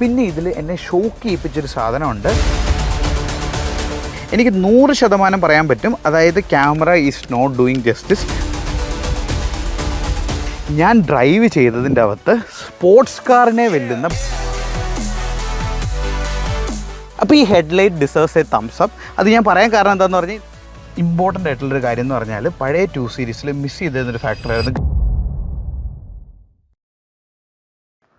പിന്നെ ഇതിൽ എന്നെ ഷോക്ക് ചെയ്യിപ്പിച്ചൊരു സാധനമുണ്ട്. എനിക്ക് നൂറ് ശതമാനം പറയാൻ പറ്റും. അതായത് camera is not doing justice ഞാൻ ഡ്രൈവ് ചെയ്തതിന്റെ അകത്ത് സ്പോർട്സ് കാറിനെ വെല്ലുന്ന അപ്പോൾ ഈ headlight deserves a thumbs up അത് ഞാൻ പറയാൻ കാരണം എന്താണെന്ന് പറഞ്ഞാൽ ഇമ്പോർട്ടന്റ് ആയിട്ടുള്ളൊരു കാര്യം എന്ന് പറഞ്ഞാൽ പഴയ ടു സീരീസിൽ മിസ് ചെയ്തിരുന്നൊരു ഫാക്ടറായിരുന്നു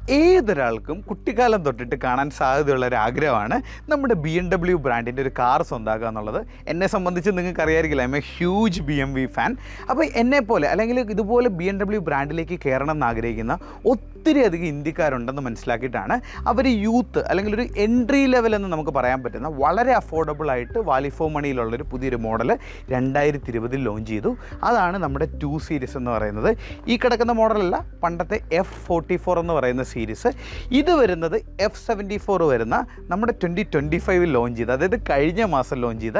ഏതൊരാൾക്കും കുട്ടിക്കാലം തൊട്ടിട്ട് കാണാൻ സാധ്യതയുള്ള ഒരു ആഗ്രഹമാണ് നമ്മുടെ ബി എം ഡബ്ല്യു ബ്രാൻഡിന്റെ ഒരു കാർ സ്വന്താക്കുക എന്നുള്ളത്. എന്നെ സംബന്ധിച്ച് നിങ്ങൾക്ക് അറിയാമായിരിക്കില്ല I'm a huge B M V fan അപ്പോൾ എന്നെ പോലെ അല്ലെങ്കിൽ ഇതുപോലെ ബി എം ഡബ്ല്യു ബ്രാൻഡിലേക്ക് കയറണം എന്ന് ആഗ്രഹിക്കുന്ന ഒത്തിരി അധികം ഇന്ത്യക്കാരുണ്ടെന്ന് മനസ്സിലാക്കിയിട്ടാണ് അവർ യൂത്ത് അല്ലെങ്കിൽ ഒരു എൻട്രി ലെവൽ എന്ന് നമുക്ക് പറയാൻ പറ്റുന്ന വളരെ അഫോർഡബിൾ ആയിട്ട് വാലിഫോ മണിയിലുള്ളൊരു പുതിയൊരു മോഡൽ രണ്ടായിരത്തി ഇരുപതിൽ ലോഞ്ച് ചെയ്തു. അതാണ് നമ്മുടെ ടു സീരീസ് എന്ന് പറയുന്നത്. ഈ കിടക്കുന്ന മോഡലല്ല പണ്ടത്തെ എഫ് ഫോർട്ടി ഫോർ എന്ന് പറയുന്ന സീരീസ്. ഇത് വരുന്നത് എഫ് സെവന്റി ഫോർ വരുന്ന നമ്മുടെ ട്വന്റി ട്വന്റി ഫൈവിൽ ലോഞ്ച് ചെയ്ത അതായത് കഴിഞ്ഞ മാസം ലോഞ്ച് ചെയ്ത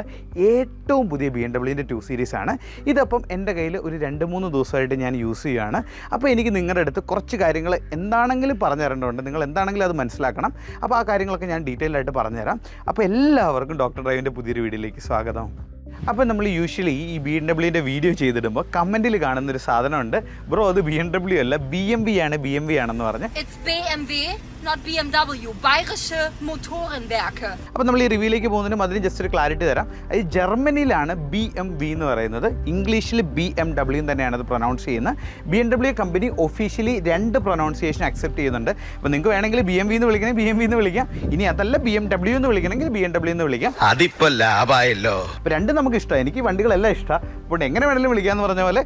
ഏറ്റവും പുതിയ ബി എം ഡബ്ല്യുവിന്റെ ടു ആണ്. ഇതപ്പം എന്റെ കയ്യിൽ ഒരു രണ്ട് മൂന്ന് ദിവസമായിട്ട് ഞാൻ യൂസ് ചെയ്യുകയാണ്. അപ്പോൾ എനിക്ക് നിങ്ങളുടെ അടുത്ത് കുറച്ച് കാര്യങ്ങൾ എന്താണെങ്കിലും പറഞ്ഞു തരേണ്ടതുണ്ട്. നിങ്ങൾ എന്താണെങ്കിലും അത് മനസ്സിലാക്കണം. അപ്പോൾ ആ കാര്യങ്ങളൊക്കെ ഞാൻ ഡീറ്റെയിൽ ആയിട്ട് പറഞ്ഞുതരാം അപ്പോൾ എല്ലാവർക്കും ഡോക്ടർ ഡ്രൈവിന്റെ പുതിയൊരു വീഡിയോയിലേക്ക് സ്വാഗതം. അപ്പോൾ നമ്മൾ യൂഷ്വലി ഈ ബി എം ഡബ്ല്യൂന്റെ വീഡിയോ ചെയ്തിടുമ്പോൾ കമന്റിൽ കാണുന്നൊരു സാധനമുണ്ട് ബ്രോ അത് ബി എം ഡബ്ല്യു അല്ല ബി എം ബി ആണ് ബി എം ബി ആണെന്ന് പറഞ്ഞ് അപ്പൊ BMW, not BMW. Bayerische Motorenwerke. അപ്പോൾ നമ്മൾ ഈ റിവ്യൂലേക്ക് പോകുന്നതിനും അതിന് ജസ്റ്റ് ഒരു ക്ലാരിറ്റി തരാം അത് ജർമ്മനിയിലാണ് ബി എം വി എന്ന് പറയുന്നത് ഇംഗ്ലീഷിൽ ബി എം ഡബ്ല്യു തന്നെയാണ് അത് പ്രൊനൗൺസ് ചെയ്യുന്നത് B M W company officially രണ്ട് പ്രൊനൗൺസിയേഷൻ അക്സെപ്റ്റ് ചെയ്യുന്നുണ്ട് അപ്പോൾ നിങ്ങൾക്ക് വേണമെങ്കിൽ ബി എം വി എന്ന് വിളിക്കണമെങ്കിൽ ബി എം വി എന്ന് വിളിക്കാം ഇനി അതല്ല ബി എം ഡബ്ല്യു എന്ന് വിളിക്കണമെങ്കിൽ ബി എം ഡബ്ല്യു എന്ന് വിളിക്കാം അതിപ്പോ ലാഭായല്ലോ അപ്പോൾ രണ്ടും നമുക്ക് ഇഷ്ടമാണ് എനിക്ക് വണ്ടികളെല്ലാം ഇഷ്ടമാണ് അപ്പോൾ എങ്ങനെ വേണമെങ്കിലും വിളിക്കാമെന്ന് പറഞ്ഞ പോലെ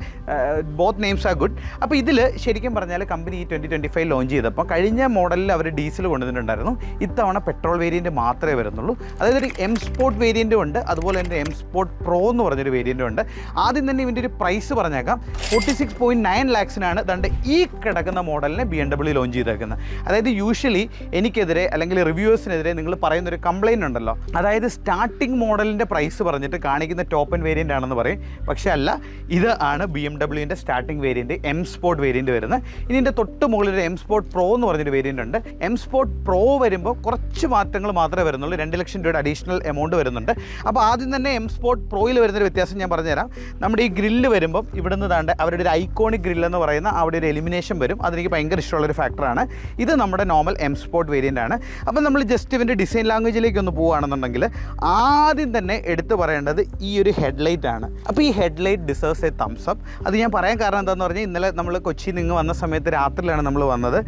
ബോത്ത് നെയിംസ് ആർ ഗുഡ് അപ്പോൾ ഇതിൽ ശരിക്കും പറഞ്ഞാൽ കമ്പനി ഈ ട്വന്റി ട്വന്റി ഫൈവ് ലോഞ്ച് ചെയ്തപ്പോൾ കഴിഞ്ഞ മോഡലിൽ അവർ ഡീസൽ കൊണ്ടുവന്നിട്ടുണ്ടായിരുന്നു. ഇത്തവണ പെട്രോൾ വേരിയന്റ് മാത്രമേ വരുന്നുള്ളൂ. അതായത് ഒരു എം സ്പോർട്ട് വേരിയന്റും ഉണ്ട്. അതുപോലെ തന്നെ എം സ്പോർട്ട് പ്രോ എന്ന് പറഞ്ഞൊരു വേരിയന്റും ഉണ്ട്. ആദ്യം തന്നെ ഇതിന്റെ ഒരു പ്രൈസ് പറഞ്ഞേക്കാം. ഫോർട്ടി സിക്സ് പോയിന്റ് നയൻ ലാക്സിനാണ് ദണ്ട് ഈ കിടക്കുന്ന മോഡലിനെ ബി എം ഡബ്ല്യു ലോഞ്ച് ചെയ്തേക്കുന്നത്. അതായത് യൂഷ്വലി എനിക്കെതിരെ അല്ലെങ്കിൽ റിവ്യൂവേഴ്സിനെതിരെ നിങ്ങൾ പറയുന്ന ഒരു കംപ്ലയിന്റ് ഉണ്ടല്ലോ. അതായത് സ്റ്റാർട്ടിംഗ് മോഡലിന്റെ പ്രൈസ് പറഞ്ഞിട്ട് കാണിക്കുന്ന ടോപ്പ് ആൻഡ് വേരിയന്റ് ആണെന്ന് പറയും. പക്ഷേ അല്ല ഇത് ആണ് B M ഡബ്ല്യുവിന്റെ starting variant M sport variant വരുന്നത്. ഇനി ഇതിന്റെ തൊട്ട് മുകളിൽ ഒരു എം സ്പോർട്ട് പ്രോ എന്ന് പറഞ്ഞൊരു വേരിയന്റ് ഉണ്ട്. എം സ്പോർട്ട് പ്രോ വരുമ്പോൾ കുറച്ച് മാറ്റങ്ങൾ മാത്രമേ വരുന്നുള്ളൂ. രണ്ട് ലക്ഷം രൂപയുടെ അഡീഷണൽ എമൗണ്ട് വരുന്നുണ്ട്. അപ്പോൾ ആദ്യം തന്നെ എം സ്പോർട്ട് പ്രോയിൽ വരുന്നൊരു വ്യത്യാസം ഞാൻ പറഞ്ഞുതരാം. നമ്മുടെ ഈ ഗ്രില്ല് വരുമ്പോൾ ഇവിടെ നിന്ന് താണ്ട് അവരുടെ ഒരു ഐക്കോണിക് ഗ്രില്ല് എന്ന് പറയുന്ന അവിടെ ഒരു എലിമിനേഷൻ വരും. അതെനിക്ക് ഭയങ്കര ഇഷ്ടമുള്ളൊരു ഫാക്ടറാണ് ഇത് നമ്മുടെ നോർമൽ എം സ്പോർട്ട് വേരിയന്റ് ആണ്. അപ്പോൾ നമ്മൾ ജസ്റ്റ് ഇവന്റെ ഡിസൈൻ ലാംഗ്വേജിലേക്ക് ഒന്ന് പോവുകയാണെന്നുണ്ടെങ്കിൽ ആദ്യം തന്നെ എടുത്തു പറയേണ്ടത് ഈ ഒരു ഹെഡ്ലൈറ്റ് ആണ്. അപ്പോൾ ഈ headlight deserves a thumbs up അത് ഞാൻ പറയാൻ കാരണം എന്താണെന്ന് പറഞ്ഞാൽ ഇന്നലെ നമ്മൾ കൊച്ചിയിൽ നിന്ന് വന്ന സമയത്ത് രാത്രിയിലാണ് നമ്മൾ വന്നത്.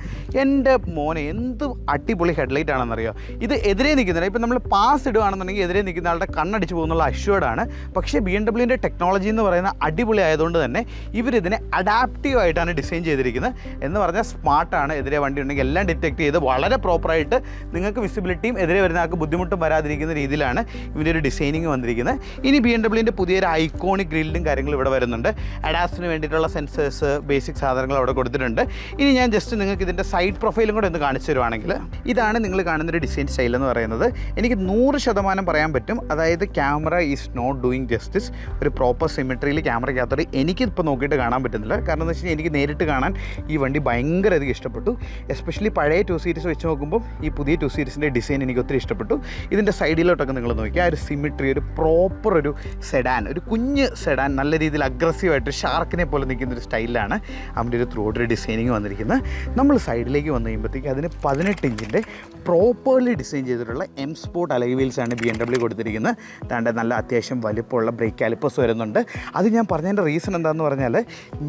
എന്റെ മോനെ എന്ത് അടിപൊളി ഹെഡ്ലൈറ്റ് ആണെന്നറിയോ? ഇത് എതിരെ നിൽക്കുന്നില്ല ഇപ്പം നമ്മൾ പാസ് ഇടുകയാണെന്നുണ്ടെങ്കിൽ എതിരെ നിൽക്കുന്ന ആളുടെ കണ്ണടിച്ച് പോകുന്നുള്ള അഷ്വേർഡ് ആണ്. പക്ഷേ ബി എം ഡബ്ല്യുവിന്റെ ടെക്നോളജി എന്ന് പറയുന്ന അടിപൊളി ആയതുകൊണ്ട് തന്നെ ഇവരിതിനെ അഡാപ്റ്റീവ് ആയിട്ടാണ് ഡിസൈൻ ചെയ്തിരിക്കുന്നത്. എന്ന് പറഞ്ഞാൽ സ്മാർട്ടാണ് എതിരെ വണ്ടി ഉണ്ടെങ്കിൽ എല്ലാം ഡിറ്റക്ട് ചെയ്ത് വളരെ പ്രോപ്പറായിട്ട് നിങ്ങൾക്ക് വിസിബിലിറ്റിയും എതിരെ വരുന്ന ആൾക്ക് ബുദ്ധിമുട്ടും വരാതിരിക്കുന്ന രീതിയിലാണ് ഇവരൊരു ഒരു ഡിസൈനിങ് വന്നിരിക്കുന്നത്. ഇനി ബി എം ഡബ്ല്യൂന്റെ പുതിയൊരു ഐക്കോണിക് ഗ്രില്ലും കാര്യങ്ങളും ഇവിടെ വരുന്നുണ്ട്. അഡാസിന് വേണ്ടിയിട്ടുള്ള സെൻസേഴ്സ് ബേസിക് സാധനങ്ങൾ അവിടെ കൊടുത്തിട്ടുണ്ട്. ഇനി ഞാൻ ജസ്റ്റ് നിങ്ങൾക്ക് ഇതിന്റെ സൈഡ് പ്രൊഫൈലും കൂടെ ഒന്ന് കാണിച്ചു തരുവാണെങ്കിൽ ഇതാണ് നിങ്ങൾ കാണുന്നൊരു ഡിസൈൻ സ്റ്റൈൽ എന്ന് പറയുന്നത്. എനിക്ക് നൂറ് ശതമാനം പറയാൻ പറ്റും. അതായത് camera is not doing justice ഒരു പ്രോപ്പർ സിമെട്രിയിൽ ക്യാമറയ്ക്കകത്തോട് എനിക്കിപ്പോൾ നോക്കിയിട്ട് കാണാൻ പറ്റുന്നില്ല. കാരണം എന്ന് വെച്ച് കഴിഞ്ഞാൽ എനിക്ക് നേരിട്ട് കാണാൻ ഈ വണ്ടി ഭയങ്കര അധികം ഇഷ്ടപ്പെട്ടു. എസ്പെഷ്യലി പഴയ ടു സീരീസ് വെച്ച് നോക്കുമ്പോൾ ഈ പുതിയ ടു സീരീസിന്റെ ഡിസൈൻ എനിക്ക് ഒത്തിരി ഇഷ്ടപ്പെട്ടു. ഇതിന്റെ സൈഡിലോട്ടൊക്കെ നിങ്ങൾ നോക്കിയാൽ ആ ഒരു സിമിട്രി ഒരു പ്രോപ്പർ ഒരു സെഡാൻ ഒരു കുഞ്ഞ് സെഡാൻ നല്ല രീതിയിൽ അഗ്രസീവായിട്ട് ഷാർക്കിനെ പോലെ നിൽക്കുന്ന ഒരു സ്റ്റൈലാണ് അവന്റെ ഒരു ത്രോഡിൽ ഡിസൈനിങ് വന്നിരിക്കുന്നത്. നമ്മൾ സൈഡിലേക്ക് വന്നു കഴിയുമ്പോഴത്തേക്ക് അതിന് പതിനെട്ട് ഇഞ്ചിന്റെ പ്രോപ്പർലി ഡിസൈൻ ചെയ്തിട്ടുള്ള എം സ്പോർട്ട് അലൈ വീൽസാണ് ബി എം ഡബ്ല്യു കൊടുത്തിരിക്കുന്നത്. താണ്ട് നല്ല അത്യാവശ്യം വലിപ്പമുള്ള ബ്രേക്ക് കാലിപ്പസ് വരുന്നുണ്ട്. അത് ഞാൻ പറഞ്ഞതിന്റെ റീസൺ എന്താണെന്ന് പറഞ്ഞാൽ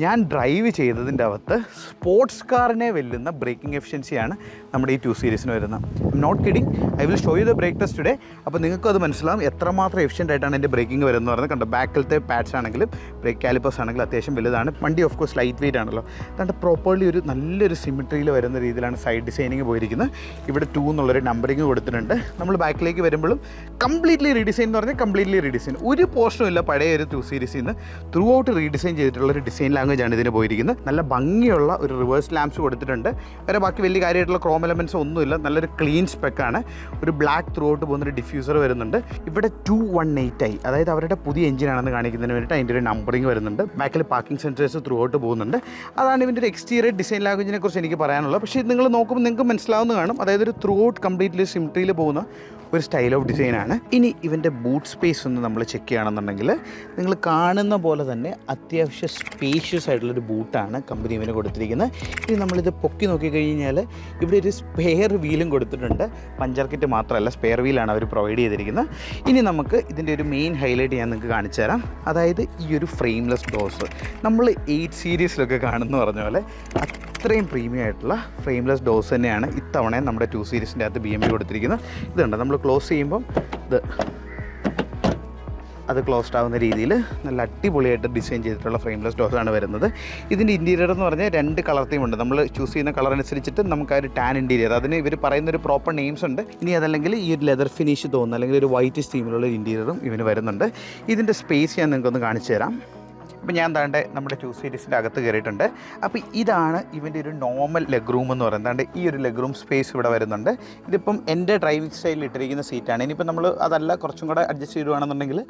ഞാൻ ഡ്രൈവ് ചെയ്തതിന്റെ അകത്ത് സ്പോർട്സ് കാറിനെ വെല്ലുന്ന ബ്രേക്കിംഗ് എഫിഷ്യൻസിയാണ് നമ്മുടെ ഈ ടു സീരീസിന് വരുന്നത്. Not kidding I will show you the brake test today അപ്പോൾ നിങ്ങൾക്കും അത് മനസ്സിലാവും എത്രമാത്രം എഫിഷ്യന്റ് ആയിട്ടാണ് എന്റെ ബ്രേക്കിംഗ് വരുന്നത് പറയുന്നത് കണ്ടോ? ബാക്കിലത്തെ പാഡ്സ് ആണെങ്കിലും ബ്രേക്ക് കാലിപ്പേഴ്സ് ആണെങ്കിലും അത്യാവശ്യം വലുതാണ്. വണ്ടി ഓഫ് കോഴ്സ് ലൈറ്റ് വെയിറ്റ് ആണല്ലോ. അതുകൊണ്ട് പ്രോപ്പർലി ഒരു നല്ലൊരു സിമിട്രിയിൽ വരുന്ന രീതിയിലാണ് സൈഡ് ഡിസൈനിങ് പോയിരിക്കുന്നത്. ഇവിടെ ടു എന്നുള്ളൊരു നമ്പറിങ് കൊടുത്തിട്ടുണ്ട്. നമ്മൾ ബാക്കിലേക്ക് വരുമ്പോഴും കംപ്ലീറ്റ്ലി റീഡിസൈൻ എന്ന് പറഞ്ഞാൽ കംപ്ലീറ്റ്ലി റീഡിസൈൻ ഒരു പോർഷനും ഇല്ല പഴയ ഒരു ടു സീരീസിൽ നിന്ന് ത്രൂ ഔട്ട് റീഡിസൈൻ ചെയ്തിട്ടുള്ള ഒരു ഡിസൈൻ ലാംഗ്വേജ് ആണ് ഇതിന് പോയിരിക്കുന്നത്. നല്ല ഭംഗിയുള്ള ഒരു റിവേഴ്സ് ലാംപ്സ് കൊടുത്തിട്ടുണ്ട്. വേറെ ബാക്കി വലിയ കാര്യമായിട്ടുള്ള ക്രോം എലമെന്റ്സ് ഒന്നുമില്ല. നല്ലൊരു ക്ലീൻ സ്പെക്കാണ് ഒരു ബ്ലാക്ക് ത്രൂ ഔട്ട് പോകുന്നൊരു ഡിഫ്യൂസർ വരുന്നുണ്ട്. ഇവിടെ ടു വൺ എയ്റ്റ് ഐ അതായത് അവരുടെ പുതിയ എഞ്ചിനാണെന്ന് കാണിക്കുന്നതിന് വേണ്ടിയിട്ട് അതിന്റെ ഒരു നമ്പറിങ് വരുന്നുണ്ട്. ബാക്കിൽ പാർക്കിംഗ് സെൻസേഴ്സ് ത്രൂ ഔട്ട് പോകുന്നുണ്ട്. അതാണ് ഇതിന്റെ ഒരു എക്സ്റ്റീരിയർ ഡിസൈൻ ലാംഗ്വേജിനെ കുറിച്ച് എനിക്ക് പറയാനുള്ളത്. പക്ഷേ നിങ്ങൾ നോക്കുമ്പോൾ നിങ്ങൾക്ക് മനസ്സിലാവുന്ന കാണും. അതായത് ഒരു ത്രൂ ഔട്ട് കംപ്ലീറ്റ്ലി സിംട്രിയിൽ പോകുന്ന ഒരു സ്റ്റൈൽ ഓഫ് ഡിസൈനാണ് ഇനി ഇവന്റെ ബൂട്ട് സ്പേസ് ഒന്ന് നമ്മൾ ചെക്ക് ചെയ്യുകയാണെന്നുണ്ടെങ്കിൽ നിങ്ങൾ കാണുന്ന പോലെ തന്നെ അത്യാവശ്യം സ്പേഷ്യസ് ആയിട്ടുള്ളൊരു ബൂട്ടാണ് കമ്പനി ഇവന് കൊടുത്തിരിക്കുന്നത്. ഇനി നമ്മളിത് പൊക്കി നോക്കിക്കഴിഞ്ഞാൽ ഇവിടെ ഒരു സ്പെയർ വീലും കൊടുത്തിട്ടുണ്ട്. പഞ്ചർ കിറ്റ് മാത്രമല്ല സ്പെയർ വീലാണ് അവർ പ്രൊവൈഡ് ചെയ്തിരിക്കുന്നത്. ഇനി നമുക്ക് ഇതിന്റെ ഒരു മെയിൻ ഹൈലൈറ്റ് ഞാൻ നിങ്ങൾക്ക് കാണിച്ചു തരാം. അതായത് ഈ ഒരു ഫ്രെയിംലെസ് ഡോസ് നമ്മൾ എയ്റ്റ് സീരീസിലൊക്കെ കാണുന്ന പറഞ്ഞ പോലെ അത്രയും പ്രീമിയം ആയിട്ടുള്ള ഫ്രെയിംലെസ് ഡോസ് തന്നെയാണ് ഇത്തവണ നമ്മുടെ ടു സീരീസിന്റെ അകത്ത് ബി എം ബി കൊടുത്തിരിക്കുന്നത്. ഇതുണ്ട് നമ്മൾ ക്ലോസ് ചെയ്യുമ്പം ഇത് അത് ക്ലോസ്ഡ് ആവുന്ന രീതിയിൽ നല്ല അടിപൊളിയായിട്ട് ഡിസൈൻ ചെയ്തിട്ടുള്ള ഫ്രെയിംലെസ് ഡോസ് ആണ് വരുന്നത്. ഇതിന്റെ ഇന്റീരിയർ എന്ന് പറഞ്ഞാൽ രണ്ട് കളർ തീം ഉണ്ട്. നമ്മൾ ചൂസ് ചെയ്യുന്ന കളർ അനുസരിച്ചിട്ട് നമുക്ക് ആ ഒരു ടാൻ ഇന്റീരിയർ അതിന് ഇവർ പറയുന്ന ഒരു പ്രോപ്പർ നെയിംസ് ഉണ്ട്. ഇനി അതല്ലെങ്കിൽ ഈ ഒരു ലെതർ ഫിനിഷ് തോന്നുന്നു. അല്ലെങ്കിൽ ഒരു വൈറ്റ് തീമിലുള്ള ഇന്റീരിയറും ഇവന് വരുന്നുണ്ട്. ഇതിന്റെ സ്പേസ് ഞാൻ നിങ്ങൾക്കൊന്ന് കാണിച്ചു തരാം. അപ്പോൾ ഞാൻ താണ്ട് നമ്മുടെ ടു സീരീസിന്റെ അകത്ത് കയറിയിട്ടുണ്ട് അപ്പോൾ ഇതാണ് ഇവന്റെ ഒരു നോർമൽ ലെഗ് റൂം എന്ന് പറയുന്നത്. താണ്ട് ഈ ഒരു ലെഗ് റൂം സ്പേസ് ഇവിടെ വരുന്നുണ്ട്. ഇതിപ്പം എന്റെ ഡ്രൈവിംഗ് സ്റ്റൈലിൽ ഇട്ടിരിക്കുന്ന സീറ്റാണ് ഇനിയിപ്പോൾ നമ്മൾ അതല്ല കുറച്ചും കൂടെ അഡ്ജസ്റ്റ് ചെയ്യുകയാണെന്നുണ്ടെങ്കിൽ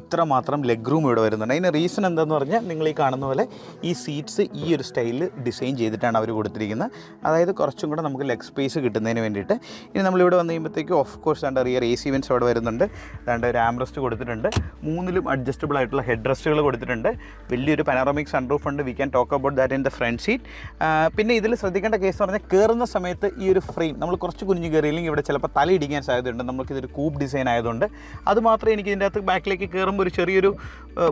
ഇത്ര മാത്രം ലെഗ് റൂം ഇവിടെ വരുന്നുണ്ട്. അതിന് റീസൺ എന്താണെന്ന് പറഞ്ഞാൽ നിങ്ങൾ ഈ കാണുന്ന പോലെ ഈ സീറ്റ്സ് ഈ ഒരു സ്റ്റൈലിൽ ഡിസൈൻ ചെയ്തിട്ടാണ് അവർ കൊടുത്തിരിക്കുന്നത്. അതായത് കുറച്ചും കൂടെ നമുക്ക് ലെഗ് സ്പേസ് കിട്ടുന്നതിന് വേണ്ടിയിട്ട്. ഇനി നമ്മളിവിടെ വന്നു കഴിയുമ്പോഴത്തേക്ക് ഓഫ് കോഴ്സ് ആണ്ട് റിയർ എ സി വെൻസ് അവിടെ വരുന്നുണ്ട്. അതാണ്ട് ഒരു ആംറസ്റ്റ് കൊടുത്തിട്ടുണ്ട്. മൂന്നിലും അഡ്ജസ്റ്റബിൾ ആയിട്ടുള്ള ഹെഡ് റെസ്റ്റുകൾ കൊടുത്തിട്ടുണ്ട്. വലിയൊരു പനോറമിക് സൺറൂഫ് ഉണ്ട്. We can talk about that in the front seat പിന്നെ ഇതിൽ ശ്രദ്ധിക്കേണ്ട കേസ് എന്ന് പറഞ്ഞാൽ കയറുന്ന സമയത്ത് ഈ ഒരു ഫ്രെയിം നമ്മൾ കുറച്ച് കുഞ്ഞു കയറിയില്ലെങ്കിൽ ഇവിടെ ചിലപ്പോൾ തല ഇടിക്കാൻ സാധ്യതയുണ്ട്. നമുക്കിതൊരു കൂപ്പ് ഡിസൈൻ ആയതുകൊണ്ട്. അതുമാത്രമേ എനിക്ക് ഇതിന്റെ അകത്ത് ബാക്കിലേക്ക് കയറുമ്പോൾ ഒരു ചെറിയൊരു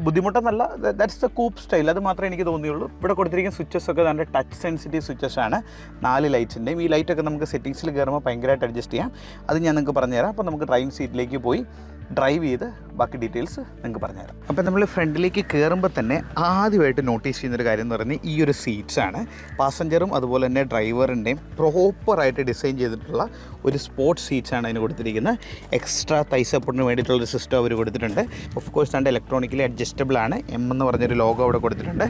ബുദ്ധിമുട്ടെന്നല്ല. ദാറ്റ്സ് ദ കൂപ്പ് സ്റ്റൈൽ അത് മാത്രമേ എനിക്ക് തോന്നിയുള്ളൂ. ഇവിടെ കൊടുത്തിരിക്കുന്ന സ്വിച്ചസ് ഒക്കെ നല്ല ടച്ച് സെൻസിറ്റീവ് സ്വിച്ചസ് ആണ്. നാല് ലൈറ്റ്സിന്റെയും ഈ ലൈറ്റൊക്കെ നമുക്ക് സെറ്റിങ്സിൽ കയറുമ്പോൾ ഭയങ്കരമായിട്ട് അഡ്ജസ്റ്റ് ചെയ്യാം. അത് ഞാൻ നിങ്ങൾക്ക് പറഞ്ഞുതരാം. അപ്പോൾ നമുക്ക് ഡ്രൈവിംഗ് സീറ്റിലേക്ക് പോയി ഡ്രൈവ് ചെയ്ത് ബാക്കി ഡീറ്റെയിൽസ് നിങ്ങൾക്ക് പറഞ്ഞുതരാം. അപ്പോൾ നമ്മൾ ഫ്രണ്ടിലേക്ക് കയറുമ്പോൾ തന്നെ ആദ്യമായിട്ട് നോട്ടീസ് ചെയ്യുന്നൊരു കാര്യം എന്ന് പറഞ്ഞാൽ ഈ ഒരു സീറ്റ്സ് ആണ്. പാസഞ്ചറും അതുപോലെ തന്നെ ഡ്രൈവറിന്റെയും പ്രോപ്പറായിട്ട് ഡിസൈൻ ചെയ്തിട്ടുള്ള ഒരു സ്പോർട്സ് സീറ്റ്സ് ആണ് അതിന് കൊടുത്തിരിക്കുന്നത്. എക്സ്ട്രാ തൈ സപ്പോർട്ടിന് വേണ്ടിയിട്ടുള്ളൊരു സിസ്റ്റം അവർ കൊടുത്തിട്ടുണ്ട്. ഓഫ് കോഴ്സ് അതിന്റെ ഇലക്ട്രോണിക്കലി അഡ്ജസ്റ്റബിൾ ആണ്. എം എന്ന് പറഞ്ഞൊരു ലോഗോ അവിടെ കൊടുത്തിട്ടുണ്ട്.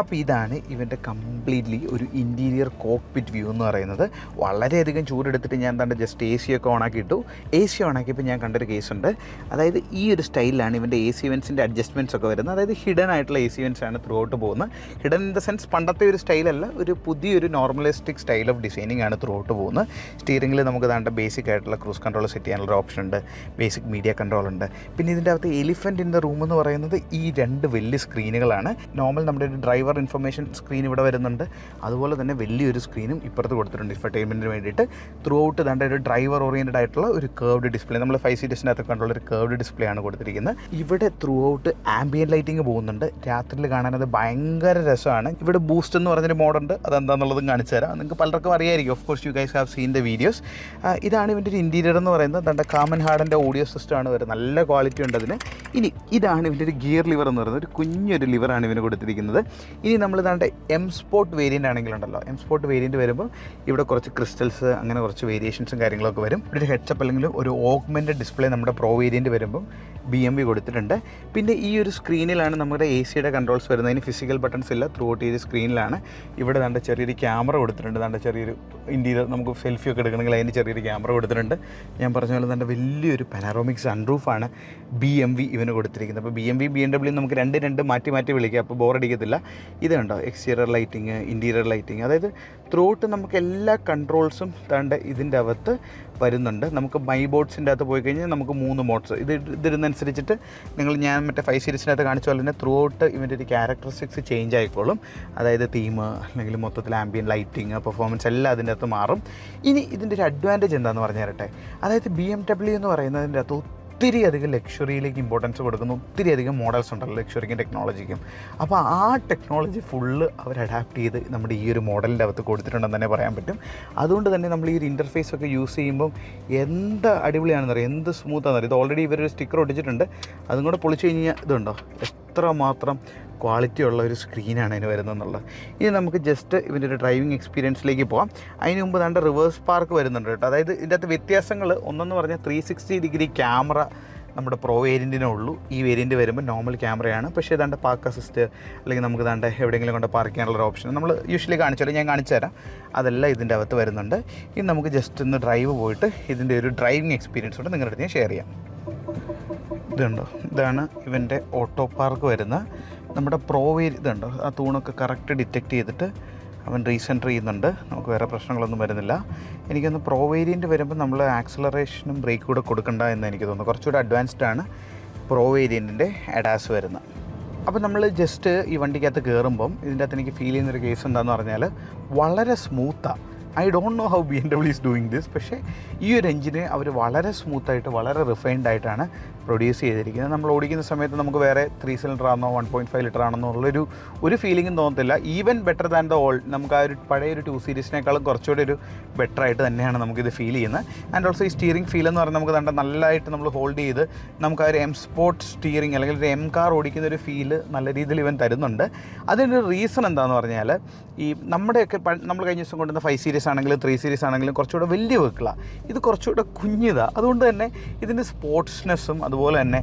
അപ്പോൾ ഇതാണ് ഇവന്റെ കംപ്ലീറ്റ്ലി ഒരു ഇന്റീരിയർ കോക്പിറ്റ് വ്യൂ എന്ന് പറയുന്നത്. വളരെയധികം ചൂടെടുത്തിട്ട് ഞാൻ എന്താണ്ട് ജസ്റ്റ് എ സി ഒക്കെ ഓണാക്കി ഇട്ടു. എ സി ഓണാക്കിയപ്പോൾ ഞാൻ കണ്ടൊരു കേസുണ്ട് അതായത് ഈ ഒരു സ്റ്റൈലിലാണ് ഇവന്റെ എ സി വെൻസിന്റെ അഡ്ജസ്റ്റ്മെന്റ്സ് ഒക്കെ വരുന്നത്. അതായത് ഹിഡൻ ആയിട്ടുള്ള എ സി വെൻസ് ആണ് ത്രൂ ഔട്ട് പോകുന്നത്. ഹിഡൻ ഇൻ ദ സെൻസ് പണ്ടത്തെ ഒരു സ്റ്റൈലല്ല ഒരു പുതിയൊരു നോർമലിസ്റ്റിക് സ്റ്റൈൽ ഓഫ് ഡിസൈനിങ് ആണ് ത്രൂ ഔട്ട് പോകുന്നത് സ്റ്റിയറിംഗിൽ നമുക്ക് ദാണ്ട ബേസിക് ആയിട്ടുള്ള ക്രൂസ് കൺട്രോൾ സെറ്റ് ചെയ്യാനുള്ള ഓപ്ഷൻ ഉണ്ട് ബേസിക് മീഡിയ കൺട്രോൾ ഉണ്ട്. പിന്നെ ഇതിന്റെ അകത്ത് എലിഫന്റ് ഇൻ ദ റൂം എന്ന് പറയുന്നത് ഈ രണ്ട് വലിയ സ്ക്രീനുകളാണ് നോർമൽ നമ്മുടെ ഒരു ഡ്രൈവർ ഇൻഫർമേഷൻ സ്ക്രീൻ ഇവിടെ വരുന്നുണ്ട്. അതുപോലെ തന്നെ വലിയൊരു സ്ക്രീനും ഇപ്പുറത്ത് കൊടുത്തിട്ടുണ്ട് ഇൻഫർടൈൻമെന്റിന് വേണ്ടിയിട്ട്. ത്രൂ ഔട്ട് ദാണ്ട ഒരു ഡ്രൈവർ ഓറിയന്റഡ് ആയിട്ടുള്ള ഒരു കേർവ്ഡ് ഡിസ്പ്ലേ നമ്മൾ ഫൈവ് അകത്ത് കണ്ടുള്ള ഒരു കേർവ്ഡ് ഡിസ്പ്ലേ ആണ് കൊടുത്തിരിക്കുന്നത്. ഇവിടെ ത്രൂ ഔട്ട് ആംബിയൻ ലൈറ്റിംഗ് പോകുന്നുണ്ട്. രാത്രിയിൽ കാണാനത് ഭയങ്കര രസമാണ്. ഇവിടെ ബൂസ്റ്റ് എന്ന് പറഞ്ഞൊരു മോഡുണ്ട് അതെന്താണെന്നുള്ളതും കാണിച്ചു തരാം. നിങ്ങൾക്ക് പലർക്കും അറിയായിരിക്കും. Of course you guys have seen the videos ഇതാണ് ഇവന്റെ ഒരു ഇന്റീരിയർ എന്ന് പറയുന്നത്. നല്ല കാമൻ ഹാർഡിന്റെ ഓഡിയോ സിസ്റ്റമാണ് വരുന്നത് നല്ല ക്വാളിറ്റി ഉണ്ട് അതിന്. ഇനി ഇതാണ് ഇവന്റെ ഒരു ഗിയർ ലിവർ എന്ന് പറയുന്നത്. ഒരു കുഞ്ഞൊരു ലിവറാണ് ഇവന് കൊടുത്തിരിക്കുന്നത്. ഇനി നമ്മൾ ഇതാണ്ട് എം സ്പോട്ട് വേരിയന്റ് ആണെങ്കിലുണ്ടല്ലോ എം സ്പോട്ട് വേരിയന്റ് വരുമ്പോൾ ഇവിടെ കുറച്ച് ക്രിസ്റ്റൽസ് അങ്ങനെ കുറച്ച് വേരിയേഷൻസും കാര്യങ്ങളൊക്കെ വരും. ഇവിടെ ഒരു ഹെഡ്സപ്പ് അല്ലെങ്കിൽ ഒരു ഓഗ്മെന്റഡ് ഡിസ്പ്ലേ നമ്മുടെ പ്രോ വേരിയന്റ് വരുമ്പം ബി എം വി കൊടുത്തിട്ടുണ്ട്. പിന്നെ ഈ ഒരു സ്ക്രീനിലാണ് നമ്മുടെ എ സിയുടെ കൺട്രോൾസ് വരുന്നത്. അതിന് ഫിസിക്കൽ ബട്ടൺസ് ഇല്ല. ത്രൂ ഔട്ട് ഈ സ്ക്രീനിലാണ് ഇവിടെ നല്ല ചെറിയൊരു ക്യാമറ കൊടുത്തിട്ടുണ്ട്. നല്ല ചെറിയൊരു ഇന്റീരിയർ നമുക്ക് സെൽഫി ഒക്കെ എടുക്കണമെങ്കിൽ അതിന് ചെറിയൊരു ക്യാമറ കൊടുത്തിട്ടുണ്ട്. ഞാൻ പറഞ്ഞ പോലെ നല്ല വലിയൊരു പനാറോമിക് സൺറൂഫാണ് ബി എം വി ഇവന് കൊടുത്തിരിക്കുന്നത്. അപ്പോൾ B M V B M W നമുക്ക് രണ്ട് രണ്ട് മാറ്റി മാറ്റി വിളിക്കുക അപ്പോൾ ബോറടിക്കത്തില്ല ഇത് കണ്ടോ? എക്സ്റ്റീരിയർ ലൈറ്റിങ് ഇന്റീരിയർ ലൈറ്റിങ് അതായത് ത്രൂ ഔട്ട് നമുക്ക് എല്ലാ കൺട്രോൾസും താണ്ട് ഇതിന്റെ അകത്ത് വരുന്നുണ്ട്. നമുക്ക് മൈ ബോട്ട്സിന്റെ അകത്ത് പോയി കഴിഞ്ഞാൽ നമുക്ക് മൂന്ന് മോഡ്സ് ഇത് ഇതിരുന്നനുസരിച്ചിട്ട് നിങ്ങൾ ഞാൻ മറ്റേ ഫൈവ് സീരീസിന്റെ അകത്ത് കാണിച്ച പോലെ തന്നെ ത്രൂ ഔട്ട് ഇവന്റെ ഒരു ക്യാരക്ടറിസ്റ്റിക്സ് ചേഞ്ച് ആയിക്കോളും. അതായത് തീം അല്ലെങ്കിൽ മൊത്തത്തിൽ ആംബിയൻ ലൈറ്റിങ് പെർഫോമൻസ് എല്ലാം അതിന്റെ അകത്ത് മാറും. ഇനി ഇതിന്റെ ഒരു അഡ്വാന്റേജ് എന്താണെന്ന് പറഞ്ഞു തരട്ടെ? അതായത് ബി എം ഡബ്ല്യു എന്ന് പറയുന്നതിന്റെ അകത്ത് ഒത്തിരി അധികം ലക്ഷറിയിലേക്ക് ഇമ്പോർട്ടൻസ് കൊടുക്കുന്നു. ഒത്തിരി അധികം മോഡൽസ് ഉണ്ടല്ലോ ലക്ഷറിക്കും ടെക്നോളജിക്കും അപ്പോൾ ആ ടെക്നോളജി ഫുള്ള് അവർ അഡാപ്റ്റ് ചെയ്ത് നമ്മുടെ ഈ ഒരു മോഡലിന്റെ അകത്ത് കൊടുത്തിട്ടുണ്ടെന്ന് തന്നെ പറയാൻ പറ്റും. അതുകൊണ്ട് തന്നെ നമ്മൾ ഈ ഒരു ഇന്റർഫേസ് ഒക്കെ യൂസ് ചെയ്യുമ്പം എന്ത് അടിപൊളിയാണെന്ന് അറിയാം എന്ത് സ്മൂത്താണെന്ന് അറിയാം ഇത് ഓൾറെഡി ഇവരൊരു സ്റ്റിക്കർ ഒട്ടിച്ചിട്ടുണ്ട്. അതും കൂടെ പൊളിച്ചു കഴിഞ്ഞാൽ ഇതുണ്ടോ? എത്ര മാത്രം ക്വാളിറ്റി ഉള്ള ഒരു സ്ക്രീനാണ് അതിന് വരുന്നതെന്നുള്ളത്. ഇനി നമുക്ക് ജസ്റ്റ് ഇതിന്റെ ഒരു ഡ്രൈവിംഗ് എക്സ്പീരിയൻസിലേക്ക് പോകാം അതിന് മുമ്പ് നല്ല റിവേഴ്സ് പാർക്ക് വരുന്നുണ്ട് കേട്ടോ. അതായത് ഇതിന്റെ അകത്ത് വ്യത്യാസങ്ങൾ ഒന്നെന്ന് പറഞ്ഞാൽ ത്രീ സിക്സ്റ്റി ഡിഗ്രി ക്യാമറ നമ്മുടെ പ്രോ വേരിയന്റിനേ ഉള്ളൂ. ഈ വേരിയന്റ് വരുമ്പോൾ നോർമൽ ക്യാമറയാണ് പക്ഷേ ഏതാണ്ട് പാർക്ക് അസിസ്റ്റ് അല്ലെങ്കിൽ നമുക്ക് ഇതാണ്ട് എവിടെയെങ്കിലും കൊണ്ട് പാർക്ക് ചെയ്യാനുള്ള ഓപ്ഷൻ നമ്മൾ യൂഷ്വലി കാണിച്ചാലും ഞാൻ കാണിച്ചു തരാം. അതെല്ലാം ഇതിന്റെ അകത്ത് വരുന്നുണ്ട്. ഇനി നമുക്ക് ജസ്റ്റ് ഒന്ന് ഡ്രൈവ് പോയിട്ട് ഇതിന്റെ ഒരു ഡ്രൈവിംഗ് എക്സ്പീരിയൻസ് കൊണ്ട് നിങ്ങളുടെ അടുത്ത് ഞാൻ ഷെയർ ചെയ്യാം. ഇതുണ്ടോ? ഇതാണ് ഇവന്റെ ഓട്ടോ പാർക്ക് വരുന്ന നമ്മുടെ പ്രോവേ ഇതുണ്ട്? ആ തൂണൊക്കെ കറക്റ്റ് ഡിറ്റക്റ്റ് ചെയ്തിട്ട് അവൻ റീസെന്റർ ചെയ്യുന്നുണ്ട്. നമുക്ക് വേറെ പ്രശ്നങ്ങളൊന്നും വരുന്നില്ല. എനിക്കൊന്ന് പ്രോ വേരിയന്റ് വരുമ്പോൾ നമ്മൾ ആക്സലറേഷനും ബ്രേക്ക് കൂടെ കൊടുക്കണ്ട എന്ന് എനിക്ക് തോന്നുന്നു. കുറച്ചുകൂടെ അഡ്വാൻസ്ഡ് ആണ് പ്രോ വേരിയന്റിന്റെ അഡാസ് വരുന്നത് അപ്പോൾ നമ്മൾ ജസ്റ്റ് ഈ വണ്ടിക്കകത്ത് കയറുമ്പം ഇതിന്റെ അകത്ത് എനിക്ക് ഫീൽ ചെയ്യുന്നൊരു കേസ് എന്താണെന്ന് പറഞ്ഞാൽ വളരെ സ്മൂത്താണ് I don't know how B M W is doing this പക്ഷേ ഈ ഒരു എഞ്ചിനെ അവർ വളരെ സ്മൂത്തായിട്ട് വളരെ റിഫൈൻഡ് ആയിട്ടാണ് പ്രൊഡ്യൂസ് ചെയ്തിരിക്കുന്നത്. നമ്മൾ ഓടിക്കുന്ന സമയത്ത് നമുക്ക് വേറെ ത്രീ സിലിണ്ടർ ആണോ വൺ പോയിന്റ് ഫൈവ് ലിറ്റർ ആണെന്നോ ഉള്ളൊരു ഒരു ഫീലിംഗും തോന്നത്തില്ല. Even better than the old നമുക്ക് ആ ഒരു പഴയ ഒരു ടു സീരീസിനേക്കാളും കുറച്ചുകൂടി ഒരു ബെറ്റർ ആയിട്ട് തന്നെയാണ് നമുക്കിത് ഫീൽ ചെയ്യുന്നത്. ആൻഡ് ഓൾസോ ഈ സ്റ്റിയറിംഗ് ഫീൽ എന്ന് പറഞ്ഞാൽ നമുക്ക് നല്ല നല്ലതായിട്ട് നമ്മൾ ഹോൾഡ് ചെയ്ത് നമുക്ക് ആ ഒരു എം സ്പോർട്ട് സ്റ്റിയറിംഗ് അല്ലെങ്കിൽ ഒരു എം കാർ ഓടിക്കുന്ന ഒരു ഫീൽ നല്ല രീതിയിൽ ഇവൻ തരുന്നുണ്ട്. അതിന്റെ ഒരു റീസൺ എന്താണെന്ന് പറഞ്ഞാൽ ഈ നമ്മുടെയൊക്കെ നമ്മൾ കഴിഞ്ഞ ദിവസം കൊണ്ടുവന്ന ഫൈവ് സീരീസ് ആണെങ്കിലും ത്രീ സീരീസ് ആണെങ്കിലും കുറച്ചുകൂടെ വലിയ വെക്കിളാണ് ഇത് കുറച്ചുകൂടെ കുഞ്ഞിതാണ് അതുകൊണ്ട് തന്നെ ഇതിന്റെ സ്പോർട്സ്നെസ്സും അതുപോലെ തന്നെ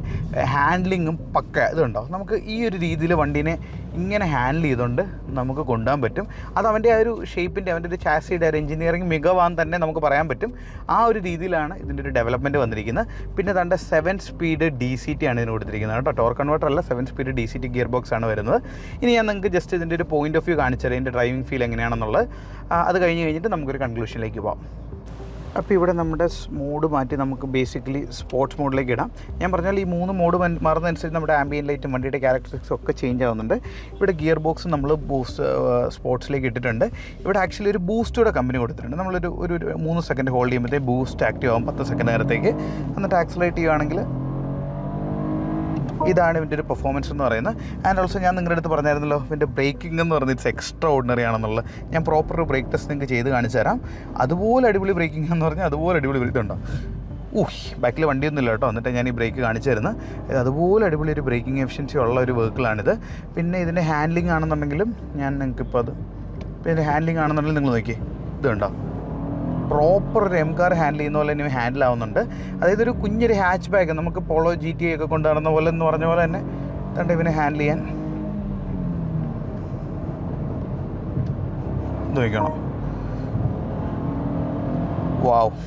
ഹാൻഡ്ലിങ്ങും പക്ക ഇതുണ്ടോ? നമുക്ക് ഈ ഒരു രീതിയിൽ വണ്ടീനെ ഇങ്ങനെ ഹാൻഡിൽ ചെയ്തുകൊണ്ട് നമുക്ക് കൊണ്ടുപോകാൻ പറ്റും. അത് അവന്റെ ആ ഒരു ഷേപ്പിന്റെ അവന്റെ ഒരു ചാസിയുടെ ഒരു എഞ്ചിനീയറിംഗ് മികവാൻ തന്നെ നമുക്ക് പറയാൻ പറ്റും. ആ ഒരു രീതിയിലാണ് ഇതിന്റെ ഒരു ഡെവലപ്മെന്റ് വന്നിരിക്കുന്നത്. പിന്നെ തന്റെ seven speed D C T ആണ് ഇതിന് കൊടുത്തിരിക്കുന്നത് കേട്ടോ. ടോർ കൺവേർട്ടർ അല്ല seven speed D C T gearbox ആണ് വരുന്നത്. ഇനി ഞാൻ നിങ്ങൾക്ക് ജസ്റ്റ് ഇതിന്റെ ഒരു പോയിന്റ് ഓഫ് വ്യൂ കാണിച്ചത് ഇതിന്റെ ഡ്രൈവിംഗ് ഫീൽ എങ്ങനെയാണെന്നുള്ളത്. അത് കഴിഞ്ഞ് കഴിഞ്ഞിട്ട് നമുക്കൊരു കൺക്ലൂഷനിലേക്ക് പോകാം. അപ്പോൾ ഇവിടെ നമ്മുടെ മോഡ് മാറ്റി നമുക്ക് ബേസിക്കലി സ്പോർട്സ് മോഡിലേക്ക് ഇടാം. ഞാൻ പറഞ്ഞാൽ ഈ മൂന്ന് മോഡ് മാറുന്നതനുസരിച്ച് നമ്മുടെ ആംബിയൻ ലൈറ്റും വണ്ടിയുടെ ക്യാരക്ടറിസ്റ്റിക്സും ഒക്കെ ചേഞ്ച് ആവുന്നുണ്ട്. ഇവിടെ ഗിയർ ബോക്സ് നമ്മൾ ബൂസ്റ്റ് സ്പോർട്സിലേക്ക് ഇട്ടിട്ടുണ്ട്. ഇവിടെ ആക്ച്വലി ഒരു ബൂസ്റ്റോടെ കമ്പനി കൊടുത്തിട്ടുണ്ട്. നമ്മളൊരു ഒരു മൂന്ന് സെക്കൻഡ് ഹോൾഡ് ചെയ്യുമ്പോഴത്തേക്ക് ബൂസ്റ്റ് ആക്റ്റീവ് ആകും പത്ത് സെക്കൻഡ് നേരത്തേക്ക്. എന്നിട്ട് ആക്സലേറ്റ് ചെയ്യുകയാണെങ്കിൽ ഇതാണ് ഇതിന്റെ ഒരു പെർഫോമൻസ് എന്ന് പറയുന്നത്. ആൻഡ് ഓൾസോ ഞാൻ നിങ്ങളുടെ അടുത്ത് പറഞ്ഞായിരുന്നല്ലോ ഇതിന്റെ ബ്രേക്കിംഗ് എന്ന് പറഞ്ഞ ഇറ്റ്സ് എക്സ്ട്രാ ഓർഡിനറി ആണെന്നുള്ളത്. ഞാൻ പ്രോപ്പർ ഒരു ബ്രേക്ക് ടെസ്റ്റ് നിങ്ങൾക്ക് ചെയ്ത് കാണിച്ചു തരാം. അതുപോലെ അടിപൊളി ബ്രേക്കിംഗ് എന്ന് പറഞ്ഞാൽ അതുപോലെ അടിപൊളി ഇതുണ്ടോ ഊഹ് ബാക്കിൽ വണ്ടിയൊന്നും ഇല്ല കേട്ടോ. എന്നിട്ട് ഞാൻ ഈ ബ്രേക്ക് കാണിച്ചു തരുന്നത്. അതുപോലെ അടിപൊളി ഒരു ബ്രേക്കിംഗ് എഫിഷ്യൻസി ഉള്ള ഒരു വെഹിക്കിളാണിത് പിന്നെ ഇതിന്റെ ഹാൻഡ്ലിംഗ് ആണെന്നുണ്ടെങ്കിലും ഞാൻ നിങ്ങൾക്കിപ്പോൾ അത് പിന്നെ ഹാൻഡ്ലിംഗ് ആണെന്നുണ്ടെങ്കിൽ നിങ്ങൾ നോക്കി ഇത് കണ്ടോ? പ്രോപ്പർ ഒരു എം കാർ ഹാൻഡിൽ ചെയ്യുന്ന പോലെ തന്നെ ഹാൻഡിൽ ആവുന്നുണ്ട്. അതായത് ഒരു കുഞ്ഞൊരു ഹാച്ച് ബാഗ് നമുക്ക് പോളോ ജി ടി ഒക്കെ കൊണ്ട് നടന്ന പോലെ എന്ന് പറഞ്ഞ പോലെ തന്നെ തണ്ട് ഇവനെ ഹാൻഡിൽ ചെയ്യാൻ. നോക്കണം വാവ്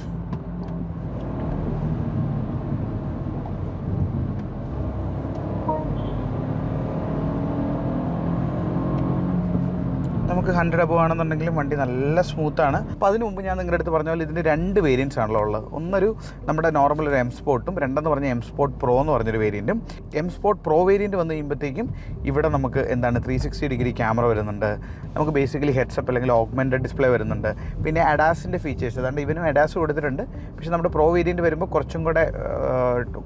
നമുക്ക് ഹൺഡ്രഡ് അബോ ആണെന്നുണ്ടെങ്കിലും വണ്ടി നല്ല സ്മൂത്താണ് അപ്പോൾ അതിന് മുമ്പ് ഞാൻ നിങ്ങളുടെ അടുത്ത് പറഞ്ഞ പോലെ ഇതിന്റെ രണ്ട് വേരിയൻസ് ആണല്ലോ ഉള്ളത്. ഒന്നൊരു നമ്മുടെ നോർമൽ ഒരു എം സ്പോർട്ടും രണ്ടെന്ന് പറഞ്ഞ എം സ്പോർട്ട് പ്രോ എന്ന് പറഞ്ഞൊരു വേരിയന്റും എം സ്പോർട്ട് പ്രോ വേരിയന്റ് വന്ന് കഴിയുമ്പോഴത്തേക്കും ഇവിടെ നമുക്ക് എന്താണ് ത്രീ സിക്സ്റ്റി ഡിഗ്രി ക്യാമറ വരുന്നുണ്ട്. നമുക്ക് ബേസിക്കലി ഹെഡ്സപ്പ് അല്ലെങ്കിൽ ഓഗ്മെന്റഡ് ഡിസ്പ്ലേ വരുന്നുണ്ട്. പിന്നെ അഡാസിന്റെ ഫീച്ചേഴ്സ് അതുകൊണ്ട് ഇവനും അഡാസ് കൊടുത്തിട്ടുണ്ട്. പക്ഷേ നമ്മുടെ പ്രോ വേരിയന്റ് വരുമ്പോൾ കുറച്ചും കൂടെ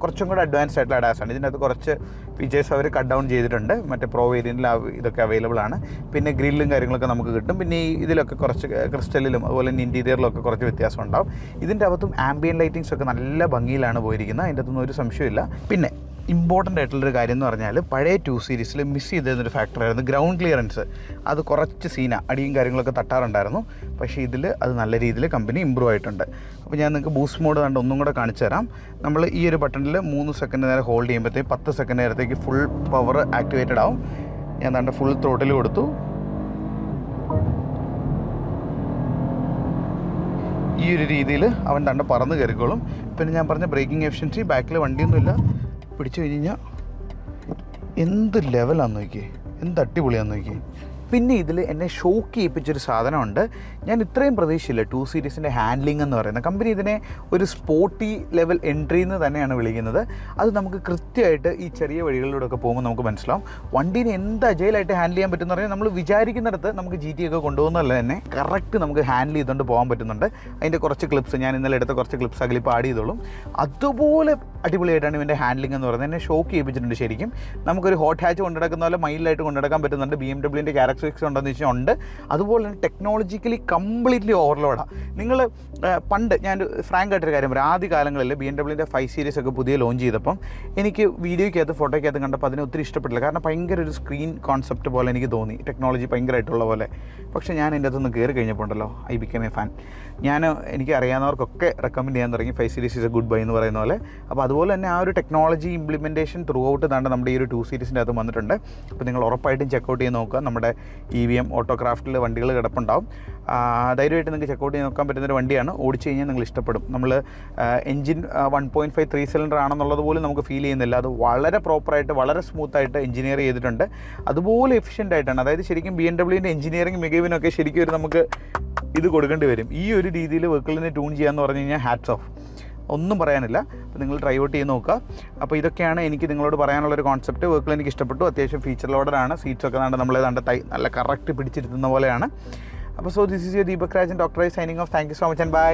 കുറച്ചും കൂടെ അഡ്വാൻസ് ആയിട്ടുള്ള അഡാസ് ആണ്. ഇതിനകത്ത് കുറച്ച് ഫീച്ചേഴ്സ് അവർ കട്ട് ഡൗൺ ചെയ്തിട്ടുണ്ട്. മറ്റേ പ്രോ വേരിയന്റിൽ ഇതൊക്കെ അവൈലബിൾ ആണ്. പിന്നെ ഗ്രില്ലും കാര്യങ്ങളൊക്കെ നമുക്ക് കിട്ടും. പിന്നെ ഈ ഇതിലൊക്കെ കുറച്ച് ക്രിസ്റ്റലിലും അതുപോലെ തന്നെ ഇന്റീരിയറിലും ഒക്കെ കുറച്ച് വ്യത്യാസം ഉണ്ടാവും. ഇതിന്റെ അകത്തും ആംബിയൻ ലൈറ്റിങ്സ് ഒക്കെ നല്ല ഭംഗിയിലാണ് പോയിരിക്കുന്നത്. അതിന്റെ അകത്തൊന്നും ഒരു സംശയമില്ല പിന്നെ ഇമ്പോർട്ടന്റ് ആയിട്ടുള്ളൊരു കാര്യം എന്ന് പറഞ്ഞാൽ പഴയ ടു സീരീസിൽ മിസ് ചെയ്തിരുന്നൊരു ഫാക്ടറായിരുന്നു ഗ്രൗണ്ട് ക്ലിയറൻസ് അത് കുറച്ച് സീന അടിയും കാര്യങ്ങളൊക്കെ തട്ടാറുണ്ടായിരുന്നു. പക്ഷേ ഇതിൽ അത് നല്ല രീതിയിൽ കമ്പനി ഇമ്പ്രൂവ് ആയിട്ടുണ്ട്. അപ്പോൾ ഞാൻ നിങ്ങൾക്ക് ബൂസ്റ്റ് മോഡ് കണ്ട് ഒന്നും കൂടെ കാണിച്ചു തരാം. നമ്മൾ ഈ ഒരു ബട്ടണിൽ മൂന്ന് സെക്കൻഡ് നേരം ഹോൾഡ് ചെയ്യുമ്പോഴത്തേക്ക് പത്ത് സെക്കൻഡ് നേരത്തേക്ക് ഫുൾ പവർ ആക്ടിവേറ്റഡ് ആവും. ഞാൻ തന്റെ ഫുൾ ത്രോട്ടിൽ കൊടുത്തു. ഒരു രീതിയിൽ അവൻ തണ്ട പറന്ന് കയറിക്കോളും. പിന്നെ ഞാൻ പറഞ്ഞ ബ്രേക്കിംഗ് എഫിഷ്യൻസി ബാക്കിൽ വണ്ടിയൊന്നുമില്ല. പിടിച്ചു കഴിഞ്ഞ് കഴിഞ്ഞാൽ എന്ത് ലെവലാണെന്ന് നോക്കിയേ? എന്ത് അടിപൊളിയാണെന്ന് നോക്കിയേ? പിന്നെ ഇതിൽ എന്നെ ഷോക്ക് ചെയ്യിപ്പിച്ചൊരു സാധനമുണ്ട്. ഞാൻ ഇത്രയും പ്രതീക്ഷയില്ല ടു സീരീസിന്റെ ഹാൻഡ്ലിംഗ് എന്ന് പറയുന്നത്. കമ്പനി ഇതിനെ ഒരു സ്പോർട്ടി ലെവൽ എൻട്രി എന്ന് തന്നെയാണ് വിളിക്കുന്നത്. അത് നമുക്ക് കൃത്യമായിട്ട് ഈ ചെറിയ വഴികളിലൂടെ ഒക്കെ പോകുമ്പോൾ നമുക്ക് മനസ്സിലാവും. വണ്ടീനെ എന്ത് അജയിലായിട്ട് ഹാൻഡിൽ ചെയ്യാൻ പറ്റുമെന്ന് പറഞ്ഞാൽ നമ്മൾ വിചാരിക്കുന്നിടത്ത് നമുക്ക് ജി ടി ഒക്കെ കൊണ്ടുപോകുന്നതല്ല തന്നെ. കറക്റ്റ് നമുക്ക് ഹാൻഡിൽ ചെയ്തുകൊണ്ട് പോകാൻ പറ്റുന്നുണ്ട്. അതിന്റെ കുറച്ച് ക്ലിപ്സ് ഞാൻ ഇന്നലെ എടുത്ത കുറച്ച് ക്ലിപ്സ് അകലിൽ പാടി ചെയ്തോളും. അതുപോലെ അടിപൊളിയായിട്ടാണ് ഇവന്റെ ഹാൻഡ്ലിംഗ് എന്ന് പറയുന്നത്. എന്നെ ഷോക്ക് ചെയ്യിപ്പിച്ചിട്ടുണ്ട് ശരിക്കും. നമുക്കൊരു ഹോട്ട് ഹാച്ച് കൊണ്ടുനടക്കുന്ന പോലെ മൈൽഡായിട്ട് കൊണ്ടുനടക്കാൻ പറ്റുന്നുണ്ട്. ബി എം ഡബ്ല്യൂന്റെ ക്യാരക്ടറിസ്റ്റിക്സ് ഉണ്ടെന്ന് വെച്ചാൽ ഉണ്ട്. അതുപോലെ തന്നെ ടെക്നോളജിക്കലി കംപ്ലീറ്റ്ലി ഓവർലോഡാണ് നിങ്ങൾ പണ്ട് ഞാൻ ഫ്രാങ്ക് ആയിട്ടൊരു കാര്യം പറയാം. ആദ്യ കാലങ്ങളിൽ ബി എം ഡബ്ല്യൂന്റെ ഫൈവ് സീരീസ് ഒക്കെ പുതിയ ലോഞ്ച് ചെയ്തപ്പം എനിക്ക് വീഡിയോയ്ക്കകത്ത് ഫോട്ടോയ്ക്കകത്ത് കണ്ടപ്പോൾ അതിനെ ഒത്തിരി ഇഷ്ടപ്പെട്ടില്ല. കാരണം ഭയങ്കര ഒരു സ്ക്രീൻ കോൺസെപ്റ്റ് പോലെ എനിക്ക് തോന്നി. ടെക്നോളജി ഭയങ്കരമായിട്ടുള്ള പോലെ. പക്ഷേ ഞാൻ എന്റെ അതൊന്ന് കയറി കഴിഞ്ഞപ്പോൾ ഉണ്ടല്ലോ ഐ ബിക്കം എ ഫാൻ ഞാൻ എനിക്ക് അറിയാവുന്നവർക്കൊക്കെ റെക്കമെൻഡ് ചെയ്യാൻ തുടങ്ങി. Five series is a good buy എന്ന് പറയുന്ന പോലെ. അപ്പോൾ അതുപോലെ തന്നെ ആ ഒരു ടെക്നോളജി ഇംപ്ലിമെന്റേഷൻ ത്രൂ ഔട്ട് താണ്ട് നമ്മുടെ ഈ ഒരു ടു സീരീസിന്റെ അകത്ത് വന്നിട്ടുണ്ട്. അപ്പോൾ നിങ്ങൾ ഉറപ്പായിട്ടും ചെക്കൗട്ട് ചെയ്ത് നോക്കുക. നമ്മുടെ ഇ വി എം ഓട്ടോക്രാഫ്റ്റിൽ വണ്ടികൾ കിടപ്പുണ്ടാവും. ധൈര്യമായിട്ട് നിങ്ങൾക്ക് ചെക്കൗട്ട് ചെയ്ത് നോക്കാൻ പറ്റുന്നൊരു വണ്ടിയാണ്. ഓടിച്ചു കഴിഞ്ഞാൽ നിങ്ങൾ ഇഷ്ടപ്പെടും. നമ്മൾ engine one point five three cylinder ആണെന്നുള്ളത് പോലും നമുക്ക് ഫീൽ ചെയ്യുന്നില്ല. അത് വളരെ പ്രോപ്പറായിട്ട് വളരെ സ്മൂത്തായിട്ട് എഞ്ചിനീയർ ചെയ്തിട്ടുണ്ട്. അതുപോലെ എഫിഷ്യന്റ് ആയിട്ടാണ്. അതായത് ശരിക്കും ബി എം ഡബ്ല്യുവിന്റെ എഞ്ചിനീയറിംഗ് മികവിനൊക്കെ ശരിക്കും ഒരു നമുക്ക് ഇത് കൊടുക്കേണ്ടി വരും. ഈ ഒരു രീതിയിൽ വെഹിക്കിളിനെ ട്യൂൺ ചെയ്യാമെന്ന് പറഞ്ഞു കഴിഞ്ഞാൽ ഹാറ്റ്സ് ഓഫ് ഒന്നും പറയാനില്ല. അപ്പോൾ നിങ്ങൾ ട്രൈ ഔട്ട് ചെയ്ത് നോക്കുക. അപ്പോൾ ഇതൊക്കെയാണ് എനിക്ക് നിങ്ങളോട് പറയാനുള്ളൊരു കോൺസെപ്റ്റ് വർക്കിൽ എനിക്ക് ഇഷ്ടപ്പെട്ടു. അത്യാവശ്യം ഫീച്ചർ ലോഡറാണ് സീറ്റ്സ് ഒക്കെ നാണ്ട് നമ്മൾ ഏതാണ്ട് തൈ നല്ല കറക്റ്റ് പിടിച്ചിരുത്തുന്ന പോലെയാണ്. അപ്പോൾ so this is you Deepak Rajan doctor signing off thank you so much and bye